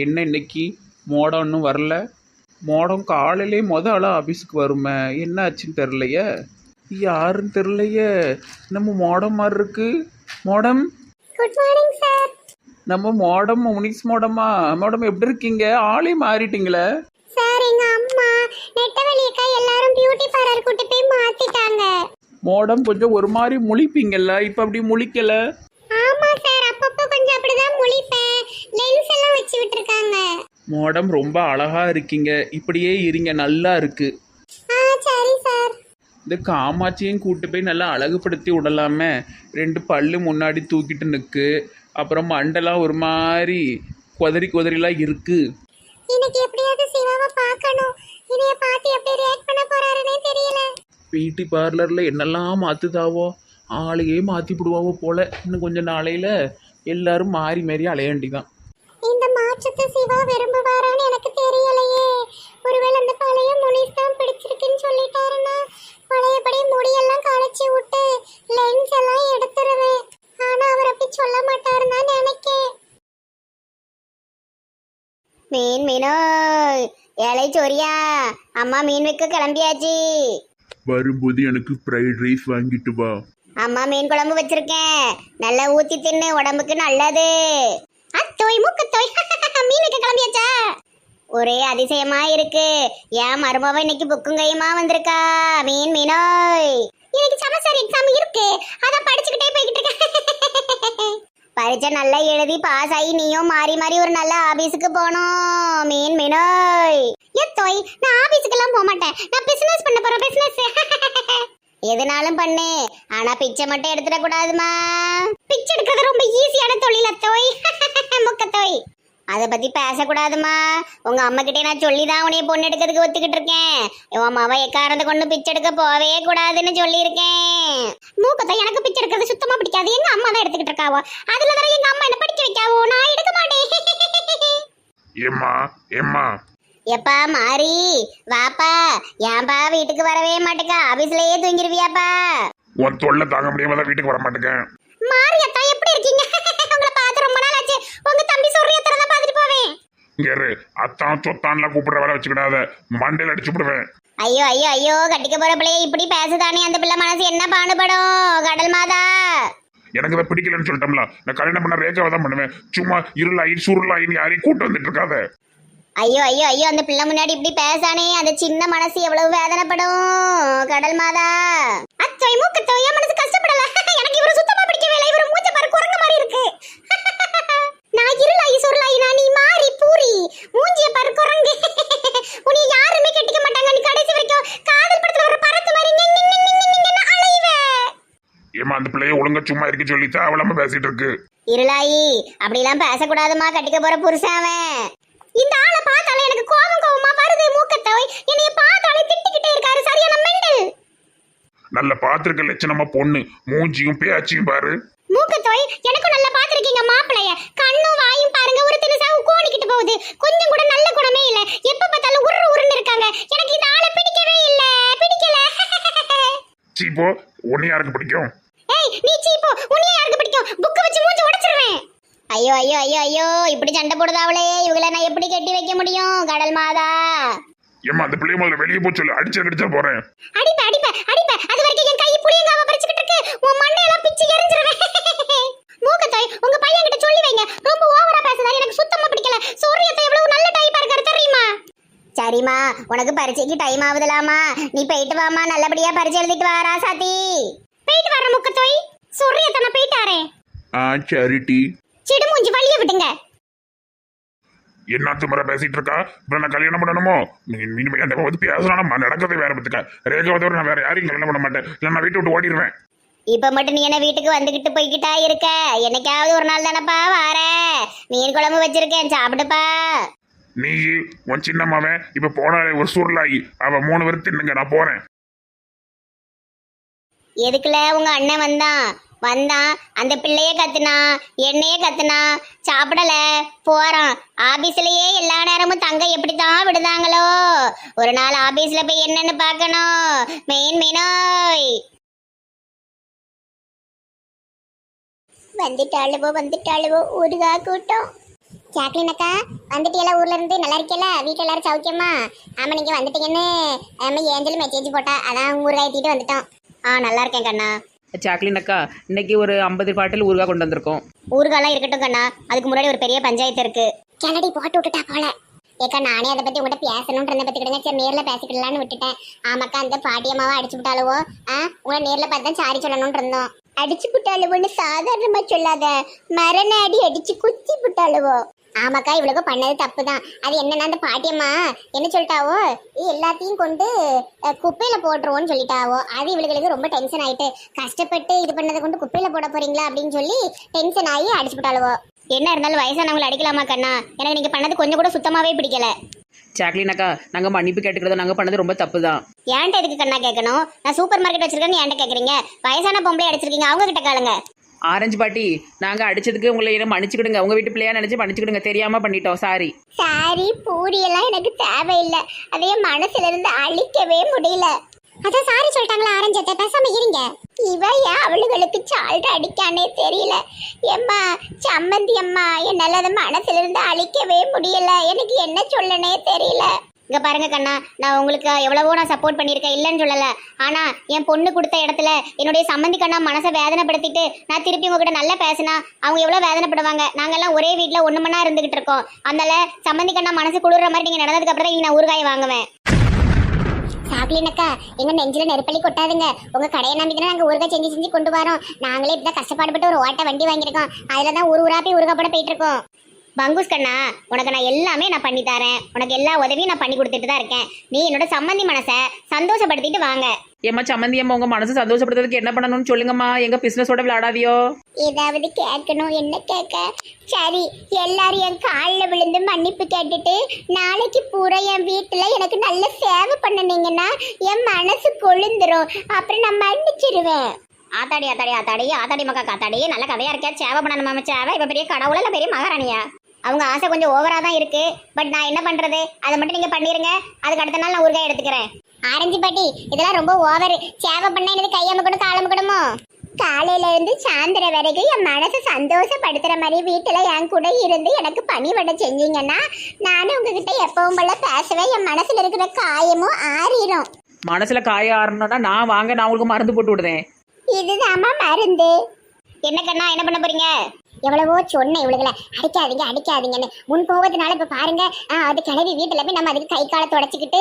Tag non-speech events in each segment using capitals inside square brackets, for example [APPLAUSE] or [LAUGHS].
என்ன இன்னைக்கு? மோடம் இன்னும் வரல. மோடம் காலையிலே மொத ஆளாக ஆஃபீஸுக்கு வருமே. என்ன ஆச்சுன்னு தெரிலையே யாருன்னு தெரிலையே நம்ம மோடம் மாதிரி இருக்கு. மோடம்? குட் மார்னிங் சார் நம்ம மோடம் முனிஸ் மோடமா? மோடம் எப்படி இருக்கீங்க? ஆளே மாறிட்டீங்களே. சார் எங்க அம்மா நெட்டவழி அக்கா எல்லாரும் பியூட்டி பார்லர் கூட்டி போய் மாத்திட்டாங்க. மோடம் கொஞ்சம் ஒரு மாதிரி முழிப்பீங்கல்ல. இப்போ அப்படி முழிக்கல ஆமா சார் அப்பப்போ கொஞ்சம் அப்படிதான் முழிப்பேன் விட்டுருக்காங்க மோடம் ரொம்ப அழகா இருக்கீங்க. இப்படியே இருங்க நல்லா இருக்கு. ஆ சரி சார். இந்த காமாட்சியும் கூட்டு போய் நல்லா அழகுபடுத்தி விடலாமே. ரெண்டு பல்லு முன்னாடி தூக்கிட்டு நிற்கு அப்புறம் மண்டெல்லாம் ஒரு மாதிரி குதறி குதறிலாம் இருக்கு. இன்னைக்கு எப்படியாவது சிவாவை பார்க்கணும். இதைய பார்த்து எப்படி ரியாக்ட் பண்ண போறாருன்னே தெரியல. பியூட்டி பார்லரில் என்னெல்லாம் மாற்றுதாவோ ஆளையே மாற்றி விடுவாவோ போல. இன்னும் கொஞ்சம் நாளையில் எல்லாரும் மாறி மாறி அலையாண்டிதான் இந்த மாற்றத்தை சிவா விரும்புவாரான்னு எனக்கு தெரியலையே. ஒருவேளை அந்த பழைய முனிஸ் தான் பிடிச்சிருக்குன்னு சொல்லிட்டாருன்னா பழையபடி முடியெல்லாம் களைச்சி விட்டு லென்ஸ் எல்லாம் எடுத்துருவேன். ஆனா அவர் அப்படி சொல்ல மாட்டாருன்னு நினைக்கேன். மீன் மீனோ ஏழை சொரியா அம்மா மீன் விற்க கிளம்பியாச்சு. வரும்போது எனக்கு ஃப்ரைட் ரைஸ் வாங்கிட்டு வா. அம்மா மீன் குழம்பு வச்சிருக்கேன். நல்லா ஊத்தி தின்னு உடம்புக்கு நல்லது. அத்தோய் மூக்கத்தோய். [LAUGHS] தோய் விற்க கிளம்பியாச்சா? ஒரே அதிசயமா இருக்கு. ஏன் மருமவ இன்னைக்கு புக்கும் கையுமா வந்திருக்கா. மீன் மீனோய். இன்னைக்கு சமஸ்டர் எக்ஸாம் இருக்கு. அதான் படிச்சுக்கிட்டே போய்கிட்டு இருக்கேன். [LAUGHS] பரீட்சை நல்லா எழுதி பாஸ் ஆகி நீயும் மாறி மாறி ஒரு நல்ல ஆபீஸுக்கு போனோம் மீன் மீனோய். எத்தோய் நான் ஆபீஸுக்கெல்லாம் போக மாட்டேன் நான் பிசினஸ் பண்ண போறேன் பிசினஸ் [LAUGHS] எதுனாலும் பண்ணு. ஆனா பிச்சை மட்டும் எடுத்துட கூடாதுமா. பிச்சை எடுக்கிறது ரொம்ப ஈஸியான தொழில் அத்தோய் [LAUGHS] முக்கத்தோய். அதை பத்தி பேசக்கூடாதுமா. உங்க அம்மா கிட்டே நான் சொல்லி தான் உனைய பொண்ணு எடுக்கிறதுக்கு ஒத்துக்கிட்டு இருக்கேன். உன் மாவ எக்காரத்தை கொண்டு பிச்சை எடுக்க போவே கூடாதுன்னு சொல்லியிருக்கேன். மூக்கத்தை எனக்கு பிச்சை எடுக்கிறது சுத்தமா பிடிக்காது. எங்க அம்மா தான் எடுத்துக்கிட்டு இருக்காவோ? அதுல வேற எங்க அம்மா என்ன படிக்க வைக்காவோ? நான் எடுக்க மாட்டேன். [LAUGHS] ஏம்மா ஏம்மா. எப்பா மாறி? வாப்பா ஏன்பா வீட்டுக்கு வரவே மாட்டேக்கா ஆபீஸ்லயே தூங்கிருவியாப்பா. உன் தொல்லை தாங்க முடியாம தான் வீட்டுக்கு வர மாட்டேங்க மாரியத்தா எப்படி இருக்கீங்க? உங்களை பார்த்து ரொம்ப நாள் ஆச்சு. உங்க தம்பி சொல்றியத்தர தான் பார்த்துட்டு போவேன். இங்க இரு. அத்தான் சொத்தான்லாம் கூப்பிடுற வேலை வச்சுக்கிடாத. மண்டையில் அடிச்சு விடுவேன் ஐயோ ஐயோ ஐயோ கட்டிக்க போற பிள்ளைய இப்படி பேசுதானே. அந்த பிள்ளை மனசு என்ன பாடுபடும்? கடல் மாதா. எனக்கு அதை பிடிக்கலன்னு சொல்லிட்டோம்ல. நான் கல்யாணம் பண்ண ரேகாவை தான் பண்ணுவேன். சும்மா இருளாயி சுருளாயின்னு யாரையும் கூட்டு வந்துட்டு இருக்காத. ஐயோ ஐயோ ஐயோ அந்த பிள்ளை முன்னாடி இப்படி பேசானே. அந்த சின்ன மனசு எவ்வளவு வேதனைப்படும். கடல் மாதா. அத்தோய் மூக்கத்தோய் என் மனசு கஷ்டப்படல. [LAUGHS] எனக்கு இவரு சுத்தமா பிடிக்கவே இல்லை. இவரு மூஞ்ச பாரு குரங்கு மாதிரி இருக்கு. [LAUGHS] நான் இருளாயி சொருளாயி நான் நீ மாறி பூரி. மூஞ்சிய பாரு குரங்கு. [LAUGHS] உன்னை யாருமே கட்டிக்க மாட்டாங்க நீ கடைசி வரைக்கும் காதல் படத்துல வர பறத்து மாதிரி ஏம்மா அந்த பிள்ளைய ஒழுங்கா சும்மா இருக்க சொல்லி தேவலாம பேசிட்டு இருக்கு. இருளாயி அப்படிலாம் பேசக்கூடாதுமா கட்டிக்க போற புருஷன் அவன் இந்த ஆளை பார்த்தாலே எனக்கு கோபம் கோபமா வருது மூக்கத்தோய் என்னைய பார்த்தாலே திட்டிக்கிட்டே இருக்காரு சரியான மெண்டல் நல்ல பாத்திருக்க லட்சணமா பொண்ணு. மூஞ்சியும் பேச்சியும் பாரு. மூக்கத்தோய் எனக்கும் நல்லா பாத்திருக்கீங்க மாப்பிளைய கண்ணும் வாயும் பாருங்க ஒரு தினசாவு கோணிக்கிட்டு போகுது. கொஞ்சம் கூட நல்ல குணமே இல்ல. எப்ப பார்த்தாலும் உரு உருன்னு இருக்காங்க. எனக்கு இந்த ஆளை பிடிக்கவே இல்ல. பிடிக்கல. சீப்போ உன்னை யாருக்கு பிடிக்கும்? ஏய் நீ சீப்போ உன்னைய யாருக்கு பிடிக்கும்? புக்க வச்சு மூஞ்சி உடைச்சிருவேன். ஐயோ ஐயோ ஐயோ ஐயோ இப்படி சண்டை போடுதாவளே இவங்கள நான் எப்படி கட்டி வைக்க முடியும்? கடல் மாதா. ஏம்மா அந்த பிள்ளைய முதல்ல வெளியே போய் சொல்லு. அடிச்சா கடிச்சா போறேன். அடிப்ப அடிப்ப அடிப்ப அது வரைக்கும் என் கை புளியங்காம பறிச்சுக்கிட்டு இருக்கு உன் மண்டையெல்லாம் பிச்சு எரிஞ்சிருவேன். மூக்கத்தாய் உங்க பையன் கிட்ட சொல்லி வைங்க. ரொம்ப ஓவரா பேசுறாரு எனக்கு சுத்தமா பிடிக்கல. சூரியத்தை எவ்வளவு நல்ல டைப்பா இருக்காரு தெரியுமா? சரிம்மா உனக்கு பரீட்சைக்கு டைம் ஆகுதுலாமா நீ போயிட்டு வாமா நல்லபடியா பரீட்சை எழுதிட்டு வாரா சாத்தி. போயிட்டு வர முக்கத்தோய் சூரியத்தை நான் போயிட்டாரே ஆ சரிட்டி சிடுமூஞ்சி வழிய விடுங்க என்ன திமுறை பேசிட்டு இருக்கா? இப்ப நான் கல்யாணம் பண்ணணுமோ? நீ- நீ என்கிட்ட வந்து பேசணும் நடக்கிறதே வேற பத்துக்க ரேகாவை தவிர நான் வேற யாரையும் கல்யாணம் பண்ண மாட்டேன். இல்லை நான் வீட்டை விட்டு ஓடிடுவேன். இப்ப மட்டும் நீ என்ன வீட்டுக்கு வந்துகிட்டு போய்கிட்டா இருக்க? என்னைக்காவது ஒரு நாள் தானப்பா வார. மீன் குழம்பு வச்சிருக்கேன் சாப்பிடுப்பா. நீ உன் சின்ன மவன் இப்ப போனாலே ஒரு சுருளாகி அவ மூணு பேரும் தின்னுங்க நான் போறேன். எதுக்குல உங்க அண்ணன் வந்தான்? வந்தான் அந்த பிள்ளைய கத்துனா என்னைய கத்துனா சாப்பிடல போறான். ஆபீஸ்லயே எல்லா நேரமும் தங்க எப்படித்தான் விடுதாங்களோ? ஒரு நாள் ஆபீஸ்ல போய் என்னன்னு பார்க்கணும். மெயின் மீனோய் வந்துட்டாளுவோ வந்துட்டாளுவோ ஊருகா கூட்டம். ஜாக்லின் அக்கா வந்துட்டீங்களா ஊர்ல இருந்து? நல்லா இருக்கல வீட்டுல எல்லாரும் சௌக்கியமா? ஆமா நீங்க வந்துட்டீங்கன்னு ஆமா ஏஞ்சல் மெசேஜ் போட்டா. அதான் ஊருகாய் தீட்டு வந்துட்டோம். ஆ நல்லா இருக்கேன் கண்ணா. சாக்லின் அக்கா இன்னைக்கு ஒரு ஐம்பது பாட்டில் ஊறுகாய் கொண்டு வந்திருக்கோம். ஊறுகாலாம் இருக்கட்டும் கண்ணா. அதுக்கு முன்னாடி ஒரு பெரிய பஞ்சாயத்து இருக்கு. கிளடி போட்டு விட்டுட்டா போல. ஏக்கா நானே அதை பத்தி உங்ககிட்ட பேசணும்னு இருந்த பத்திக்கிடுங்க. சரி நேர்ல பேசிக்கலாம்னு விட்டுட்டேன். ஆமாக்கா அந்த பாட்டியம்மாவை அடிச்சு விட்டாலுவோ ஆ உங்களை நேர்ல பார்த்து தான் சாரி சொல்லணும்னு இருந்தோம். அடிச்சு விட்டாலுவோன்னு சாதாரணமா சொல்லாத. மரண அடி அடிச்சு குத்தி விட்டாலுவோ ஆமாக்கா இவ்வளவு பண்ணது தப்பு தான் அது என்னன்னா அந்த பாட்டியம்மா என்ன சொல்லிட்டாவோ "இது எல்லாத்தையும் கொண்டு குப்பையில போட்டுருவோம்னு சொல்லிட்டாவோ அது இவளுகளுக்கு ரொம்ப டென்ஷன் ஆயிட்டு கஷ்டப்பட்டு இது பண்ணதை கொண்டு குப்பையில போட போறீங்களா? அப்படின்னு சொல்லி டென்ஷன் ஆகி அடிச்சு விட்டாளுவோ என்ன இருந்தாலும் வயசானவங்களை அடிக்கலாமா கண்ணா? எனக்கு நீங்க பண்ணது கொஞ்சம் கூட சுத்தமாவே பிடிக்கல. சாக்லின் அக்கா நாங்கள் மன்னிப்பு கேட்டுக்கிறதோ நாங்கள் பண்ணது ரொம்ப தப்பு தான் ஏன்ட்ட எதுக்கு கண்ணா கேட்கணும் நான் சூப்பர் மார்க்கெட் வச்சிருக்கேன்னு ஏன்ட்ட கேக்குறீங்க? வயசான பொம்பளை அடிச்சிருக்கீங்க அவங்க கிட்ட காலுங்க ஆரஞ்சு பாட்டி நாங்கள் அடிச்சதுக்கு உங்களை என்ன மன்னிச்சுக்கிடுங்க. உங்கள் வீட்டு பிள்ளையா நினச்சி மன்னிச்சுக்கிடுங்க. தெரியாமல் பண்ணிட்டோம். சாரி சாரி பூரி எல்லாம் எனக்கு தேவையில்லை. அதே மனசுல இருந்து அழிக்கவே முடியல. அதான் சாரி சொல்லிட்டாங்களா ஆரஞ்சத்தை பேசாம இருங்க. இவ ஏன் அவளுகளுக்கு சால்ட் அடிக்கானே தெரியல. எம்மா சம்மந்தி அம்மா என்னால அதை மனசுல இருந்து அழிக்கவே முடியல. எனக்கு என்ன சொல்லனே தெரியல. இங்கே பாருங்க கண்ணா நான் உங்களுக்கு எவ்வளவோ நான் சப்போர்ட் பண்ணியிருக்கேன். இல்லைன்னு சொல்லல. ஆனா என் பொண்ணு கொடுத்த இடத்துல என்னுடைய சம்மந்தி கண்ணா மனசை வேதனைப்படுத்திட்டு நான் திருப்பி உங்ககிட்ட நல்லா பேசினா அவங்க எவ்வளவு வேதனைப்படுவாங்க? நாங்கெல்லாம் ஒரே வீட்ல ஒண்ணு மணி இருந்துகிட்டு இருக்கோம். அதனால சம்மந்தி கண்ணா மனசு குளிர்ற மாதிரி நீங்க நடந்ததுக்கு அப்புறம் நான் ஊறுகாய் வாங்குவேன். சாக்லினக்கா எங்க நெஞ்சில நெருப்பள்ளி கொட்டாதுங்க. உங்க கடையை நம்பிக்கை நாங்கள் நாங்க ஊறுகாய் செஞ்சு செஞ்சு கொண்டு வரோம். நாங்களே இப்படி தான் கஷ்டப்பாடுபட்டு ஒரு ஓட்ட வண்டி வாங்கியிருக்கோம். அதுல தான் ஊர் ஊராப்பி போய் ஊறுகாய் போயிட்டு இருக்கோம். பங்குஸ் கண்ணா உனக்கு நான் எல்லாமே நான் பண்ணி தரேன். உனக்கு எல்லா உதவியும் நான் பண்ணி கொடுத்துட்டு தான் இருக்கேன். நீ என்னோட சம்மந்தி மனசை சந்தோஷப்படுத்திட்டு வாங்க. ஏம்மா சம்மந்தி அம்மா உங்கள் மனசு சந்தோஷப்படுத்துறதுக்கு என்ன பண்ணணும்னு சொல்லுங்கம்மா. எங்கள் பிஸ்னஸோட விளையாடாதியோ. ஏதாவது கேட்கணும் என்ன கேட்க? சரி எல்லாரும் என் காலில் விழுந்து மன்னிப்பு கேட்டுட்டு நாளைக்கு பூரா என் வீட்டில் எனக்கு நல்ல சேவை பண்ணுனீங்கன்னா என் மனசு கொழுந்துரும். அப்புறம் நான் மன்னிச்சிருவேன். ஆத்தாடி ஆத்தாடி ஆத்தாடி ஆத்தாடி மக்கா காத்தாடி நல்ல கதையா இருக்கா. சேவை பண்ணணும் சேவை இப்ப பெரிய கடவுள இல்ல பெரிய மகாராணியா? அவங்க ஆசை கொஞ்சம் ஓவரா தான் இருக்கு. பட் நான் என்ன பண்றது? அதை மட்டும் நீங்க பண்ணிருங்க. அதுக்கு அடுத்த நாள் நான் ஊறுகாய் எடுத்துக்கிறேன். ஆரஞ்சு பாட்டி இதெல்லாம் ரொம்ப ஓவர் சேவை பண்ணா எனக்கு கையமுக்கணும் காலமுக்கணுமோ காலையில இருந்து சாயந்தரம் வரைக்கும் என் மனசை சந்தோஷப்படுத்துற மாதிரி வீட்டுல என் கூட இருந்து எனக்கு பணிவிட செஞ்சீங்கன்னா நானும் உங்ககிட்ட எப்பவும் போல பேசுவேன். என் மனசுல இருக்கிற காயமும் ஆறிடும் மனசில் காய ஆறணும்னா நான் வாங்க நான் உங்களுக்கு மருந்து போட்டு விடுதேன். இதுதாம்மா மருந்து. என்ன கண்ணா என்ன பண்ண போறீங்க? எவ்வளவோ சொன்னேன் இவளுகளை. அடிக்காதீங்க அடிக்காதீங்கன்னு. முன் போவதுனால இப்ப பாருங்க அது கிளவி வீட்டுல போய் நம்ம அதுக்கு கை காலை தொடச்சிக்கிட்டு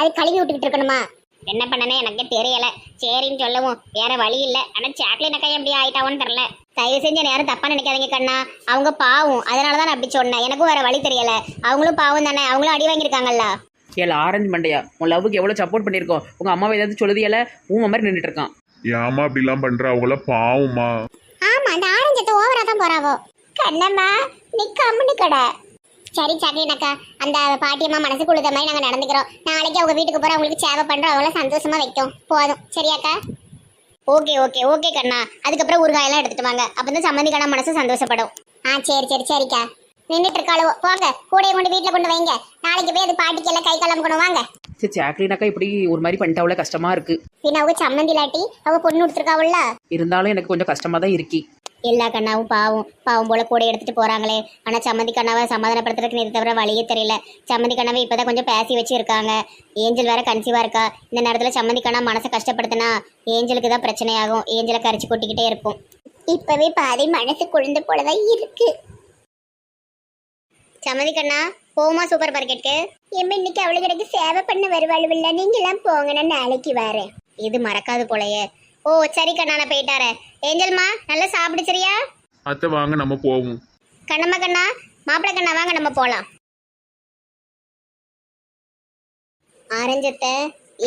அது கழுவி விட்டுக்கிட்டு இருக்கணுமா? என்ன பண்ணனே எனக்கு தெரியல. சரின்னு சொல்லவும் வேற வழி இல்ல. ஆனா சாக்லேட் அக்கா எப்படி ஆயிட்டாவோன்னு தெரியல. தயவு செஞ்சு நேரம் தப்பா நினைக்காதீங்க கண்ணா. அவங்க பாவம். அதனாலதான் நான் அப்படி சொன்னேன். எனக்கும் வேற வழி தெரியல. அவங்களும் பாவம் தானே. அவங்களும் அடி வாங்கியிருக்காங்கல்ல. ஏல ஆரஞ்சு மண்டையா? உன் லவ்வுக்கு எவ்வளோ சப்போர்ட் பண்ணியிருக்கோம்? உங்கள் அம்மாவை ஏதாவது சொல்லுதியல? ஊமை மாதிரி நின்றுட்டு இருக்கான். ஏமா அப்படிலாம் பண்ற அவங்கள பாவமா ஆமா அந்த ஆரஞ்சத்தை ஓவரா தான் போறாவோ. கண்ணம்மா நீ கம்முனு கடை. சரி சக்கரினக்கா அந்த பாட்டியம்மா மனசு குழுத மாதிரி நாங்க நடந்துக்கிறோம். நாளைக்கு அவங்க வீட்டுக்கு போகிறோம் அவங்களுக்கு சேவை பண்றோம் அவங்கள சந்தோஷமா வைக்கும். போதும். சரியாக்கா ஓகே ஓகே ஓகே கண்ணா. அதுக்கப்புறம் ஊறுகாயெல்லாம் எடுத்துட்டு வாங்க. அப்பதான் தான் சம்மந்திக்கான மனசு சந்தோஷப்படும். ஆ சரி சரி சரிக்கா. நின்றுட்டு இருக்காளவோ போங்க கூடைய கொண்டு வீட்டுல கொண்டு வைங்க. நாளைக்கு போய் அது பாட்டிக்கெல்லாம் கை காலம் கொண்டு வாங்க. சரி சாக்லினாக்கா இப்படி ஒரு மாதிரி பண்ணிட்டாவுல கஷ்டமாக இருக்குது பின்ன அவங்க சம்மந்தி இல்லாட்டி அவங்க பொண்ணு கொடுத்துருக்காவுல்ல? இருந்தாலும் எனக்கு கொஞ்சம் கஷ்டமாக தான் இருக்கி. எல்லா கண்ணாவும் பாவம். பாவம் போல கூட எடுத்துட்டு போறாங்களே. ஆனா சம்மந்தி கண்ணாவை சமாதானப்படுத்துறதுக்கு நேற்று தவிர வழியே தெரியல. சம்மந்தி கண்ணாவை இப்பதான் கொஞ்சம் பேசி வச்சிருக்காங்க. ஏஞ்சல் வேற கன்சீவா இருக்கா? இந்த நேரத்துல சம்மந்தி கண்ணா மனசை கஷ்டப்படுத்தினா ஏஞ்சலுக்கு தான் பிரச்சனையாகும். ஏஞ்சலை கரைச்சி கொட்டிக்கிட்டே இருக்கும் இப்பவே பாதி மனசு குழந்தை போலதான் இருக்கு. சம்மந்தி கண்ணா போமா சூப்பர் மார்க்கெட்டுக்கு எம்ம இன்னைக்கு அவளுக்கு எனக்கு சேவை பண்ண வருவாளுவில்ல. நீங்க எல்லாம் போங்க நான் நாளைக்கு வரேன். இது மறக்காது போலயே. ஓ சரி கண்ணா நான் போயிட்டாரேன் ஏஞ்சல்மா நல்லா சாப்பிடு சரியா அத்தை வாங்க நம்ம போவோம். கண்ணம்மா கண்ணா மாப்பிள்ளை கண்ணா வாங்க நம்ம போலாம். ஆரஞ்சத்தை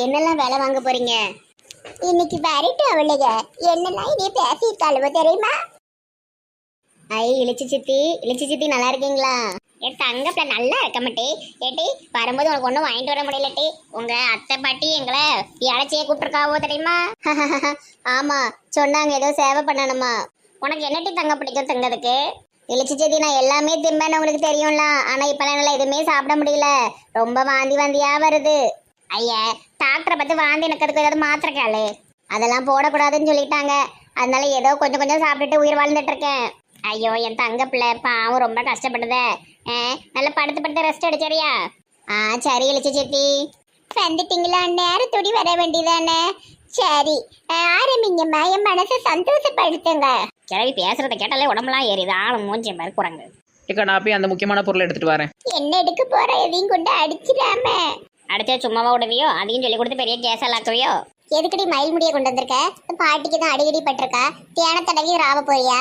என்னெல்லாம் வேலை வாங்க போறீங்க? இன்னைக்கு வரட்டு அவளுக. என்னெல்லாம் இனி பேசியிருக்காளுவோ தெரியுமா? ஐ இளிச்சி சித்தி இளிச்சி சித்தி நல்லா இருக்கீங்களா? என் தங்கப்பில நல்லா இருக்கமட்டி ஏட்டி வரும்போது உனக்கு ஒன்றும் வாங்கிட்டு வர முடியலட்டி உங்க அத்தை பாட்டி எங்களை இழைச்சியே கூப்பிட்டுருக்காவோ தெரியுமா? [LAUGHS] ஆமா சொன்னாங்க ஏதோ சேவை பண்ணணுமா. உனக்கு என்னட்டி தங்க பிடிக்கும் தங்கதுக்கு இழிச்சி செடி நான் எல்லாமே திம்பேன்னு உங்களுக்கு தெரியும்ல. ஆனா இப்பெல்லாம் என்னால எதுவுமே சாப்பிட முடியல. ரொம்ப வாந்தி வாந்தியா வருது. ஐயா டாக்டரை பார்த்து வாந்தி நிற்கிறதுக்கு ஏதாவது மாத்திரை அதெல்லாம் போடக்கூடாதுன்னு சொல்லிட்டாங்க. அதனால ஏதோ கொஞ்சம் கொஞ்சம் சாப்பிட்டுட்டு உயிர் வாழ்ந்துட்டு இருக்கேன். ஐயோ என் தங்க பிள்ளை பாவம் ரொம்ப கஷ்டப்படுதே ஆ, நல்லா படுத்து படுத்து ரெஸ்ட் எடுச்சரியா ஆ சரி இழிச்சு சித்தி. வந்துட்டீங்களா நேரத்தோடி வர வேண்டியதானே சரி ஆ, ஆரம்பிங்கம்மா என் மனசை சந்தோஷப்படுத்துங்க. கிளவி பேசுறத கேட்டாலே உடம்புலாம் ஏறிது ஆளும் மூஞ்சி மாதிரி குரங்கு. ஏக்கா நான் போய் அந்த முக்கியமான பொருளை எடுத்துட்டு வரேன். என்ன எடுக்க போற? எதையும் கொண்டு அடிச்சிடாம. அடிச்சா சும்மாவா விடுவியோ? அதையும் சொல்லி கொடுத்து பெரிய கேஸால் ஆக்குவியோ எதுக்கடி மயில் முடிய கொண்டு வந்திருக்க? பாட்டிக்கு தான் அடிக்கடி பட்டிருக்கா? தேன தடவி ராவ போறியா?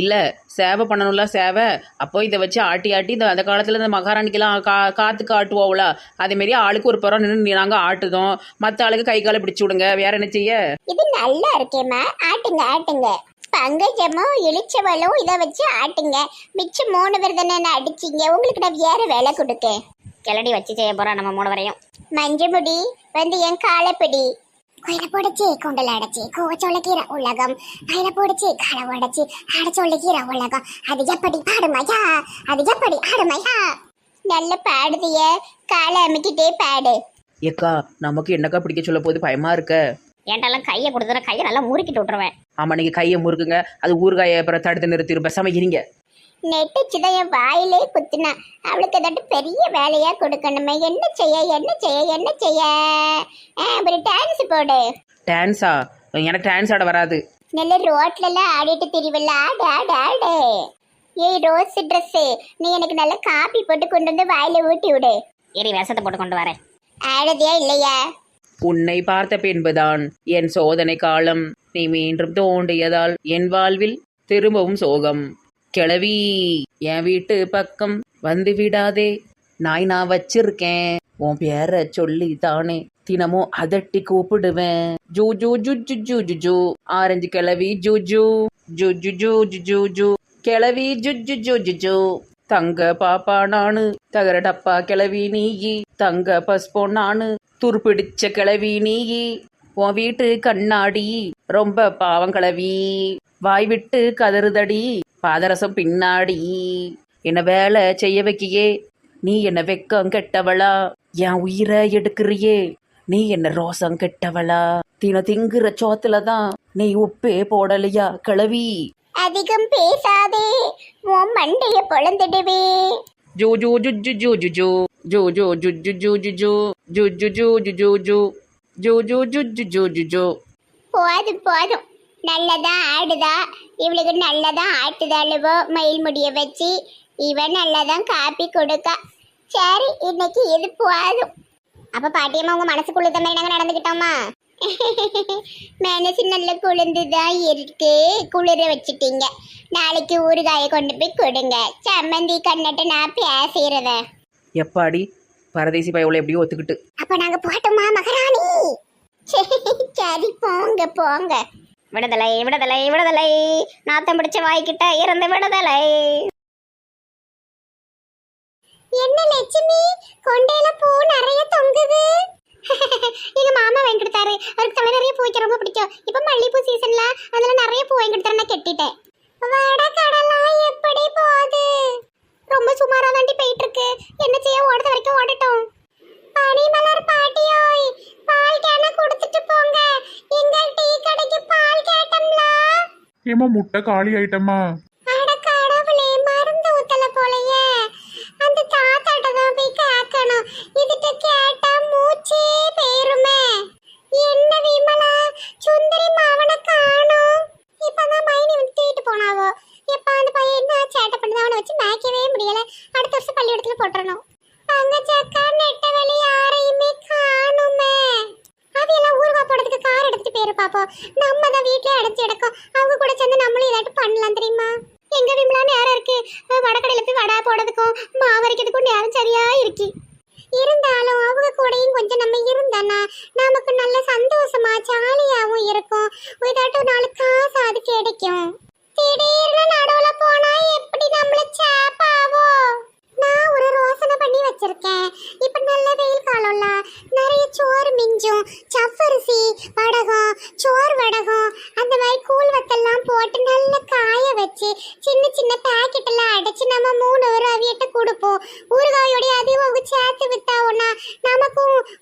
இல்லை சேவை பண்ணணும்ல சேவை. அப்போ இதை வச்சு ஆட்டி ஆட்டி இந்த அந்த காலத்தில் இந்த மகாராணிக்கெல்லாம் கா காற்றுக்கு ஆட்டுவோம்ல அதேமாரி ஆளுக்கு ஒரு புறம் நின்று நாங்கள் ஆட்டுதோம். மற்ற ஆளுக்கு கை காலை பிடிச்சி விடுங்க. வேற என்ன செய்ய? இது நல்லா இருக்கேம்மா. ஆட்டுங்க ஆட்டுங்க. பங்கஜமும் இளிச்சவளும் இதை வச்சு ஆட்டுங்க. மிச்சம் மூணு பேர் தானே அடிச்சிங்க? உங்களுக்கு நான் வேற வேலை கொடுக்கேன். கிளடி வச்சு செய்ய போறோம் நம்ம மூணு வரையும் மஞ்சமுடி வந்து என் காலைப்பிடி. கோயில போடுச்சு குண்டல அடைச்சி கூவச்சொல்லுகிற உலகம். கையில போடுச்சு களை உடைச்சு அடைச்சொல்லுகிற உலகம். அது எப்படி பாடுமையா? அது எப்படி ஆடுமையா? நல்ல பாடுதிய காலை அமுக்கிட்டே பாடு. ஏக்கா நமக்கு என்னக்கா பிடிக்க சொல்ல போது பயமா இருக்க. ஏன்டாலாம் கையை கொடுத்துற? கையை நல்லா முறுக்கிட்டு விட்டுருவேன். ஆமாம் நீங்கள் கையை முறுக்குங்க. அது ஊறுகாயை அப்புறம் தடுத்து நிறுத்திடும் பேசாம இருங்க. நெட்டுச்சுதான் என் வாயிலே குத்துனா. அவளுக்கு ஏதாட்டு பெரிய வேலையா கொடுக்கணுமே. என்ன செய்ய என்ன செய்ய என்ன செய்ய? ஆ, அப்புறம் டான்ஸ் போடு. டான்ஸா எனக்கு டான்ஸ் ஆட வராது. நல்ல ரோட்ல எல்லாம் ஆடிட்டு திரிவில்ல. ஆடு ஆடு ஆடு. ஏய் ரோஸ் ட்ரெஸ் நீ எனக்கு நல்ல காப்பி போட்டு கொண்டு வந்து வாயில ஊட்டி விடு. ஏறி விஷத்தை போட்டு கொண்டு வரேன். ஆடுதியா இல்லையா? உன்னை பார்த்த பின்புதான் என் சோதனை காலம். நீ மீண்டும் தோண்டியதால் என் வாழ்வில் திரும்பவும் சோகம். கிளவி என் வீட்டு பக்கம் வந்து விடாதே நாய் நான் வச்சிருக்கேன் உன் பேர சொல்லி தானே தினமும் அதட்டி கூப்பிடுவேன் ஜூ ஜூ ஜு ஜு ஜூ ஜு ஜூ ஆரஞ்சு கிளவி ஜூ ஜூ ஜூ ஜூ ஜூ ஜு ஜூ ஜூ கிளவி ஜு ஜு ஜூ ஜு ஜூ தங்க பாப்பா நானு தகர டப்பா கிளவி நீயி தங்க பஸ்போ நானு துருப்பிடிச்ச கிளவி நீயி உன் வீட்டு கண்ணாடி ரொம்ப பாவம் கிளவி வாய் விட்டு கதறுதடி பாதரசம் பின்னாடி என்ன வேலை செய்ய வைக்கியே நீ என்ன வெக்கம் கெட்டவளா என் உயிரை எடுக்கிறியே நீ என்ன ரோசம் கெட்டவளா தின திங்குற சோத்துல தான் நீ உப்பே போடலையா கிளவி அதிகம் பேசாதே உன் மண்டைய பொழந்துடுவே ஜூ ஜூ ஜு ஜு ஜூ ஜு ஜூ ஜூ ஜூ ஜு ஜு ஜூ ஜு ஜூ ஜூ ஜூ ஜூ ஜு ஜூ ஜூ ஜூ ஜூ ஜு ஜு ஜூ ஜு போதும் போதும் நல்லதா ஆடுதா? இவளுக்கு நல்லதா ஆட்டுதாளுவோ மயில் முடிய வச்சு இவன் நல்லதான் காப்பி கொடுக்கா. சரி இன்னைக்கு இது போதும். அப்ப பாட்டியம்மா உங்க மனசுக்குள்ள மாதிரி நாங்க நடந்துக்கிட்டோமா? [LAUGHS] மனசு நல்ல குளிர்ந்துதான் இருக்கு. குளிர வச்சுட்டீங்க. நாளைக்கு ஊறுகாயை கொண்டு போய் கொடுங்க. சம்மந்தி கண்ணட்ட நான் பேசிடுறத எப்பாடி? பரதேசி பயவுல எப்படியோ ஒத்துக்கிட்டு. அப்ப நாங்க போட்டோமா மகாராணி? [LAUGHS] சரி போங்க போங்க. விடுதலை விடுதலை விடுதலை. நாத்தம் பிடிச்ச வாய்க்கிட்ட இருந்து விடுதலை. என்ன லட்சுமி? கொண்டையில பூ நிறைய தொங்குது எங்க மாமா வாங்கி கொடுத்தாரு அவருக்கு தலை நிறைய பூ வைக்க ரொம்ப பிடிக்கும் இப்ப மல்லிகைப்பூ சீசன்ல அதுல நிறைய பூ வாங்கி கொடுத்தாரு நான் கெட்டிட்டேன் வட கடலா எப்படி போகுது ரொம்ப சுமாரா தாண்டி போயிட்டு இருக்கு என்ன செய்ய ஓடுற வரைக்கும் ஓடட்டும் பனிமலர் பாட்டியோய் பால் கேன கொடுத்துட்டு போங்க எங்க டீ கடைக்கு பால் கேட்டோம்ல ஏமா முட்டை காலி ஆயிட்டமா கொஞ்சம் நம்ம இருந்தானா நமக்கு நல்ல சந்தோஷமா ஜாலியாவும் இருக்கும். ஏதாட்டும் நாலு காசு அது கிடைக்கும். திடீர்னு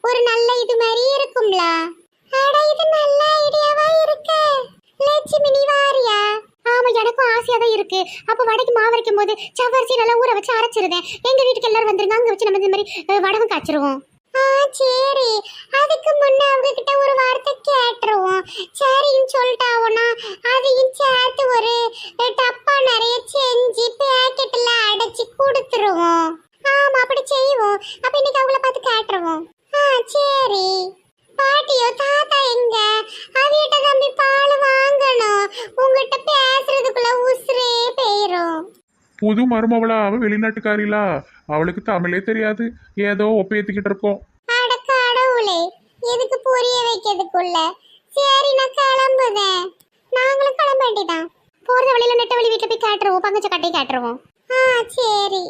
ஒரு நல்ல இது மாதிரி இருக்கும்ல. அட இது நல்ல ஐடியாவா இருக்கு. லட்சுமி நீ வாரியா? ஆமா எனக்கும் ஆசையா தான் இருக்கு. அப்ப வடைக்கு மாவு அரைக்கும் போது சவரிசி நல்லா ஊற வச்சு அரைச்சிருவேன். எங்க வீட்டுக்கு எல்லாரும் வந்துருங்க அங்க வச்சு நம்ம இந்த மாதிரி அஹ், வடகம் காய்ச்சிருவோம். ஆ சரி. அதுக்கு முன்ன அவங்க கிட்ட ஒரு வார்த்தை கேட்டுருவோம். சரின்னு சொல்லிட்டாவோனா அதையும் சேர்த்து ஒரு டப்பா நிறைய செஞ்சு பேக்கெட்ல அடைச்சி கொடுத்துருவோம். ஆமா அப்படி செய்வோம். அப்ப இன்னைக்கு அவங்கள பார்த்து கேட்டுருவோம். புது மருமவளா அவ வெளிநாட்டுக்காரிலா? அவளுக்கு தமிழே தெரியாது. ஏதோ ஒப்பேத்திக்கிட்டு இருக்கோம். அட கடவுளே எதுக்கு புரிய வைக்கிறதுக்குள்ள? சரி நான் கிளம்புதேன். நாங்களும் கிளம்ப வேண்டியதான் போறது வழியில நெட்ட வழி வீட்டுல போய் காட்டுருவோம். பங்கச்ச கட்டையை காட்டுருவோம். ஆ சரி.